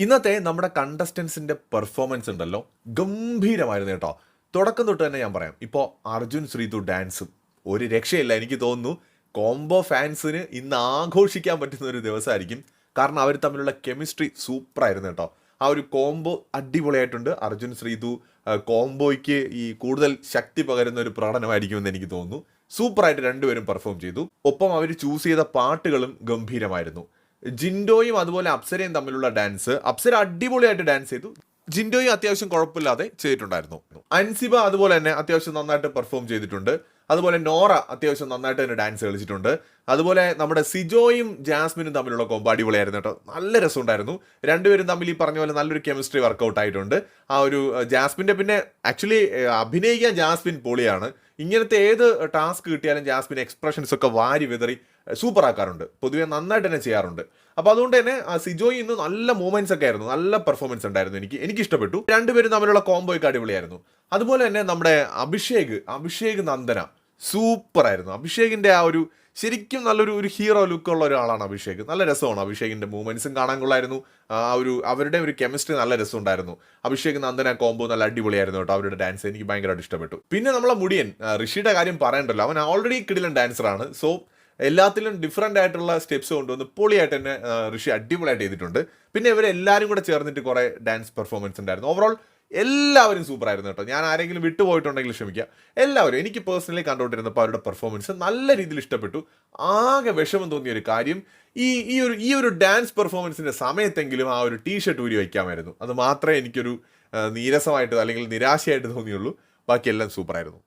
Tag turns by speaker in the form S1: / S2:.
S1: ഇന്നത്തെ നമ്മുടെ കണ്ടസ്റ്റൻസിന്റെ പെർഫോമൻസ് ഉണ്ടല്ലോ. ഗംഭീരമായിരുന്നു കേട്ടോ. തുടക്കം തൊട്ട് തന്നെ ഞാൻ പറയാം. ഇപ്പോൾ അർജുൻ ശ്രീതു ഡാൻസും ഒരു രക്ഷയില്ല എനിക്ക് തോന്നുന്നു. കോംബോ ഫാൻസിന് ഇന്ന് ആഘോഷിക്കാൻ പറ്റുന്ന ഒരു ദിവസമായിരിക്കും. കാരണം അവർ തമ്മിലുള്ള കെമിസ്ട്രി സൂപ്പറായിരുന്നു കേട്ടോ. ആ ഒരു കോംബോ അടിപൊളിയായിട്ടുണ്ട്. അർജുൻ ശ്രീതു കോംബോയ്ക്ക് ഈ കൂടുതൽ ശക്തി പകരുന്ന ഒരു പ്രകടനമായിരിക്കുമെന്ന് എനിക്ക് തോന്നുന്നു. സൂപ്പറായിട്ട് രണ്ടുപേരും പെർഫോം ചെയ്തു. ഒപ്പം അവർ ചൂസ് ചെയ്ത പാട്ടുകളും ഗംഭീരമായിരുന്നു. ജിൻഡോയും അതുപോലെ അപ്സരയും തമ്മിലുള്ള ഡാൻസ്. അപ്സര അടിപൊളിയായിട്ട് ഡാൻസ് ചെയ്തു. ജിൻഡോയും അത്യാവശ്യം കുഴപ്പമില്ലാതെ ചെയ്തിട്ടുണ്ടായിരുന്നു. അൻസിബ അതുപോലെ തന്നെ അത്യാവശ്യം നന്നായിട്ട് പെർഫോം ചെയ്തിട്ടുണ്ട്. അതുപോലെ നോറ അത്യാവശ്യം നന്നായിട്ട് തന്നെ ഡാൻസ് കളിച്ചിട്ടുണ്ട്. അതുപോലെ നമ്മുടെ സിജോയും ജാസ്മിനും തമ്മിലുള്ള കോമ്പോ അടിപൊളിയായിരുന്നു കേട്ടോ. നല്ല രസമുണ്ടായിരുന്നു. രണ്ടുപേരും തമ്മിൽ ഈ പറഞ്ഞ പോലെ നല്ലൊരു കെമിസ്ട്രി വർക്കൗട്ട് ആയിട്ടുണ്ട്. ആ ഒരു ജാസ്മിന്റെ പിന്നെ ആക്ച്വലി അഭിനയിക്കാൻ ജാസ്മിൻ പൊളിയാണ്. ഇങ്ങനത്തെ ഏത് ടാസ്ക് കിട്ടിയാലും ജാസ്മിൻ എക്സ്പ്രഷൻസ് ഒക്കെ വാരി വിതറി സൂപ്പർ ആക്കാറുണ്ട്. പൊതുവെ നന്നായിട്ട് തന്നെ ചെയ്യാറുണ്ട്. അപ്പോൾ അതുകൊണ്ട് തന്നെ ആ സിജോയി ഇന്ന് നല്ല മൂവ്മെന്റ്സ് ഒക്കെ ആയിരുന്നു. നല്ല പെർഫോമൻസ് ഉണ്ടായിരുന്നു എനിക്ക്. എനിക്ക് ഇഷ്ടപ്പെട്ടു രണ്ടുപേരും തമ്മിലുള്ള കോംബോയ്ക്ക് അടിപൊളിയായിരുന്നു. അതുപോലെ തന്നെ നമ്മുടെ അഭിഷേക് അഭിഷേക് നന്ദന. സൂപ്പർ ആയിരുന്നു അഭിഷേകിന്റെ ആ ഒരു ശരിക്കും നല്ലൊരു ഒരു ഹീറോ ലുക്കുള്ള ഒരാളാണ് അഭിഷേക്. നല്ല രസമാണ് അഭിഷേകിന്റെ മൂവ്മെന്റ്സും കാണാൻ കൊള്ളായിരുന്നു. ആ ഒരു അവരുടെ ഒരു കെമിസ്ട്രി നല്ല രസമുണ്ടായിരുന്നു. അഭിഷേക് നന്ദന കോംബോ നല്ല അടിപൊളിയായിരുന്നു കേട്ടോ അവരുടെ ഡാൻസ്. എനിക്ക് ഭയങ്കരമായിട്ട് ഇഷ്ടപ്പെട്ടു. പിന്നെ നമ്മളെ മുടിയൻ ഋഷിയുടെ കാര്യം പറയണ്ടല്ലോ. അവൻ ഓൾറെഡി കിടിലൻ ഡാൻസറാണ്. സോ എല്ലാത്തിലും ഡിഫറെന്റ് ആയിട്ടുള്ള സ്റ്റെപ്സ് കൊണ്ടുവന്ന് പൊളിയായിട്ട് തന്നെ ഋഷി അടിപൊളിയായിട്ട് ചെയ്തിട്ടുണ്ട്. പിന്നെ ഇവരെല്ലാവരും കൂടെ ചേർന്നിട്ട് കുറേ ഡാൻസ് പെർഫോമൻസ് ഉണ്ടായിരുന്നു. ഓവറോൾ എല്ലാവരും സൂപ്പറായിരുന്നു കേട്ടോ. ഞാൻ ആരെങ്കിലും വിട്ടുപോയിട്ടുണ്ടെങ്കിൽ ക്ഷമിക്കുക എല്ലാവരും എനിക്ക് പേഴ്സണലി കണ്ടുകൊണ്ടിരുന്നപ്പോൾ അവരുടെ പെർഫോമൻസ് നല്ല രീതിയിൽ ഇഷ്ടപ്പെട്ടു. ആകെ വിഷമം തോന്നിയ ഒരു കാര്യം ഈ ഈ ഒരു ഈ ഒരു ഡാൻസ് പെർഫോമൻസിന്റെ സമയത്തെങ്കിലും ആ ഒരു ടീ ഷർട്ട് ഊരി വയ്ക്കാമായിരുന്നു. അത് മാത്രമേ എനിക്കൊരു നീരസമായിട്ട് അല്ലെങ്കിൽ നിരാശയായിട്ട് തോന്നിയുള്ളൂ. ബാക്കിയെല്ലാം സൂപ്പറായിരുന്നു.